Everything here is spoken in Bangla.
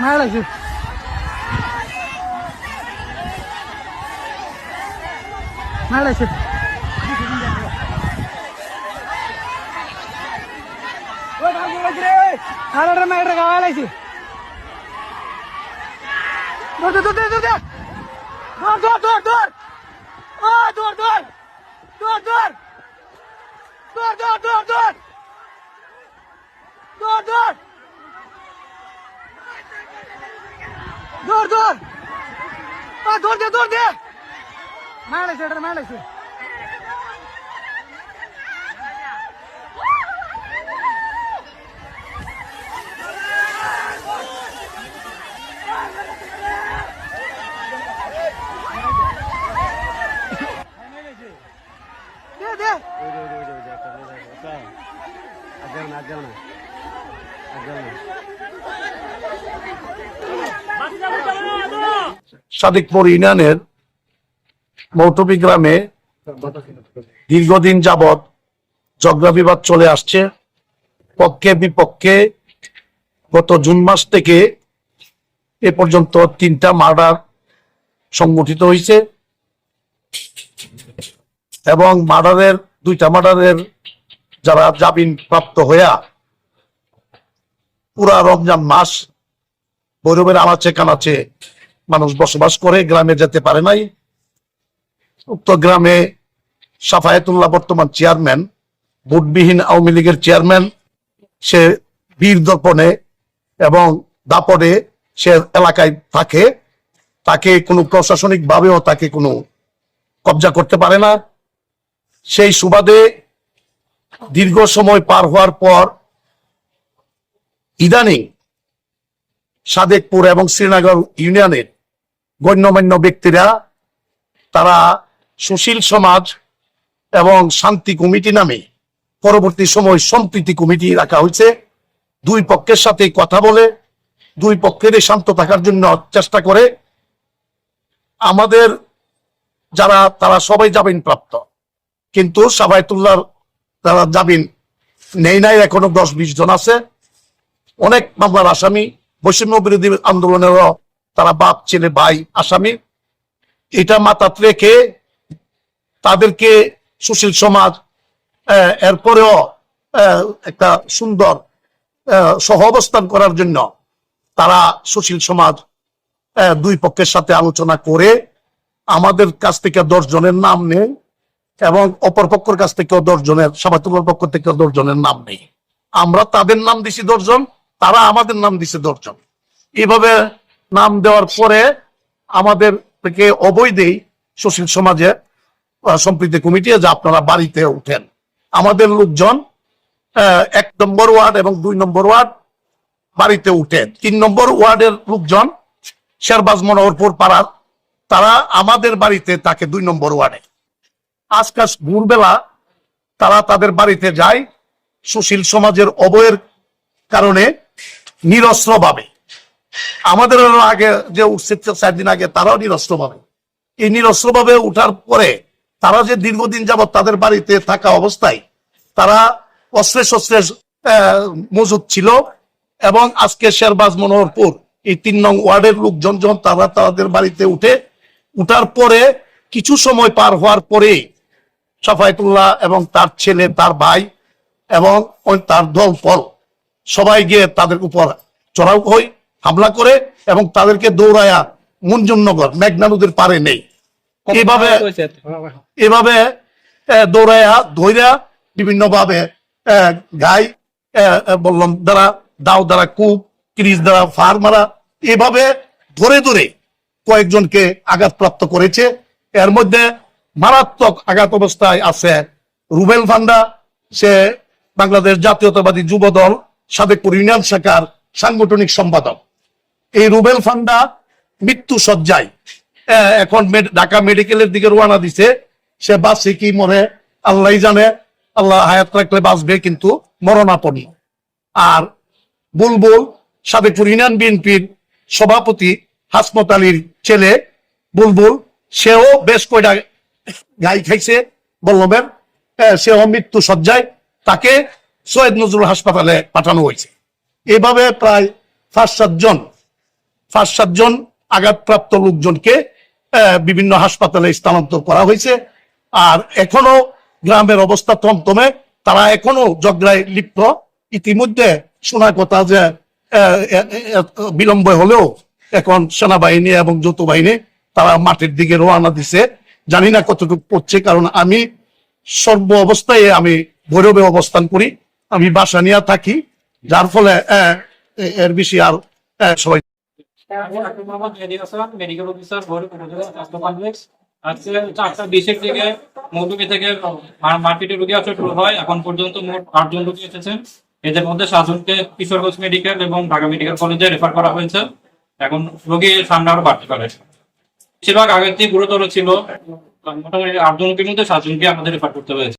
মারা লাগছে। মারা লাগছে। আরে মাইরে গাওয়া লাগছে দৌড় দৌড় দৌড় দৌড় দৌড় দৌড় দৌড় ও দৌড় দৌড় দৌড় দৌড় দৌড় দৌড় দৌড় দৌড় দৌড় দৌড় ধর ধর ধর দে ধর দে மேலே சேடர் மேலே சே அஜவனா அஜவனா সাদিকপুর ইউনিয়নের মৌটবি গ্রামে দীর্ঘদিন যাবৎ ঝগড়া বিবাদ চলে আসছে। পক্ষে বিপক্ষে গত জুন মাস থেকে এ পর্যন্ত তিনটা মার্ডার সংগঠিত হয়েছে এবং মার্ডারের, দুইটা মার্ডারের যারা জামিন প্রাপ্ত হইয়া পুরা রমজান মাস ভৈরবের আনাচে কানাচে মানুষ বসবাস করে, গ্রামে যেতে পারে নাই। উক্ত গ্রামে সাফায়েতুল্লাহ বর্তমান চেয়ারম্যান, ভোটবিহীন আওয়ামী লীগের চেয়ারম্যান, সে বীর দর্পণে এবং দাপটে সে এলাকায় থাকে। তাকে কোনো প্রশাসনিক ভাবেও তাকে কোনো কবজা করতে পারে না। সেই সুবাদে দীর্ঘ সময় পার হওয়ার পর ইদানিং সাদেকপুর এবং শ্রীনগর ইউনিয়নের গণ্যমান্য ব্যক্তিরা, তারা সুশীল সমাজ এবং শান্তি কমিটি নামে পরবর্তী সময় সম্প্রীতি কমিটি রাখা হয়েছে। দুই পক্ষের সাথে কথা বলে, দুই পক্ষের শান্ত থাকার জন্য চেষ্টা করে। আমাদের যারা, তারা সবাই জামিন প্রাপ্ত। কিন্তু সাবায়তুল্লাহর তারা জামিন নেই নাই, এখনও দশ বিশ জন আছে। অনেক মামলার আসামি বৈষম্য বিরোধী আন্দোলনেরও তারা বাপ, ছেলে, ভাই, আসামি। এটা মাথাত রেখে তাদেরকে সুশীল সমাজ এরপরেও একটা সুন্দর সহ অবস্থান করার জন্য তারা সুশীল সমাজ দুই পক্ষের সাথে আলোচনা করে আমাদের কাছ থেকে দশ জনের নাম নেই এবং অপর পক্ষের কাছ থেকেও দশ জনের সবাতুল্লার পক্ষ থেকে দশ জনের নাম নেই আমরা তাদের নাম দিছি দশজন তারা আমাদের নাম দিছে দশজন এইভাবে নাম দেওয়ার পরে আমাদের থেকে অবৈধেই সুশীল সমাজে সম্প্রীতি কমিটি যে আপনারা বাড়িতে উঠেন আমাদের লোকজন এক নম্বর ওয়ার্ড এবং দুই নম্বর ওয়ার্ড বাড়িতে উঠে তিন নম্বর ওয়ার্ডের লোকজন শেরবাজ মনোহরপুর পাড়ার, তারা আমাদের বাড়িতে তাকে দুই নম্বর ওয়ার্ডে। আজকাল ভোরবেলা তারা তাদের বাড়িতে যায় সুশীল সমাজের অবয়ের কারণে নিরস্ত্র ভাবে আমাদের আগে যে উঠছে চার দিন আগে তারাও নিরস্ত্র ভাবে এই নিরস্ত্র ভাবে উঠার পরে তারা যে দীর্ঘদিন যাবৎ তাদের বাড়িতে থাকা অবস্থায় তারা অস্ত্রে শস্ত্রে আহ, মজুদ ছিল এবং আজকে শেরবাজ মনোহরপুর এই তিন নং ওয়ার্ডের লোকজন যখন তারা তাদের বাড়িতে উঠে উঠার পরে কিছু সময় পার হওয়ার পরে সাফায়তুল্লাহ এবং তার ছেলে তার ভাই এবং তার দল ফল সবাই গিয়ে তাদের উপর চড়াও হয়। হামলা করে এবং তাদেরকে দৌড়ায়া মুঞ্জুমনগর মেঘনা নদীর পারে নেই। এভাবে আহ, দৌড়াইয়া ধৈরা বিভিন্ন ভাবে গাই বললাম দ্বারা দাও দ্বারা কূপ ক্রিজ দ্বারা ফার মারা এভাবে ধরে ধরে কয়েকজনকে আঘাতপ্রাপ্ত করেছে। এর মধ্যে মারাত্মক আঘাত অবস্থায় আছে রুবেল ফান্ডা সে বাংলাদেশ জাতীয়তাবাদী যুব দল সাবেকপুর ইউনিয়ন শাখার সাংগঠনিক সম্পাদক। এই রুবেল ফান্ডা মৃত্যু সজ্জায় এখন ঢাকা মেডিকেলের দিকে রোয়ানা দিছে। সে বাঁচে কি মরে আল্লাহ জানে। আল্লাহ হায়াত রাখলে বাঁচবে কিন্তু মরণাপন্ন। আর বুলবুল সাবেকুর ইনান বিএনপির সভাপতি হাসমত আলীর ছেলে বুলবুল সেও বেশ কয়টা গাই খাইছে বল্লভের। আহ, সেও মৃত্যু সজ্জায় তাকে সৈয়দ নজরুল হাসপাতালে পাঠানো হয়েছে। এভাবে প্রায় পাঁচ সাতজন পাঁচ সাতজন আঘাতপ্রাপ্ত লোকজনকে বিভিন্ন হাসপাতালে স্থানান্তর করা হয়েছে। আর এখনও গ্রামের অবস্থা থমথমে তারা এখনও ঝগড়ায় লিপ্ত। ইতিমধ্যে শোনা কথা যে বিলম্ব হলেও এখন সেনাবাহিনী এবং যৌথ বাহিনী তারা মাঠের দিকে রওনা দিছে। জানি না কতটুকু পড়ছে কারণ আমি সর্ব অবস্থায় আমি ভৈরবে অবস্থান করি। আমি বাসা নিয়ে থাকি যার ফলে এর বেশি আর আহ, হ্যাঁ, দিকে থেকে মার্কেটে শুরু হয়। এখন পর্যন্ত মোট আটজন মধ্যে মেডিকেল এবং কলেজে রেফার করা হয়েছে। এখন আরও বাড়তে পারে। বেশিরভাগ আগের থেকে গুরুতর ছিল। মোটামুটি আটজনকে মধ্যে সাতজনকে আমাদের রেফার করতে হয়েছে।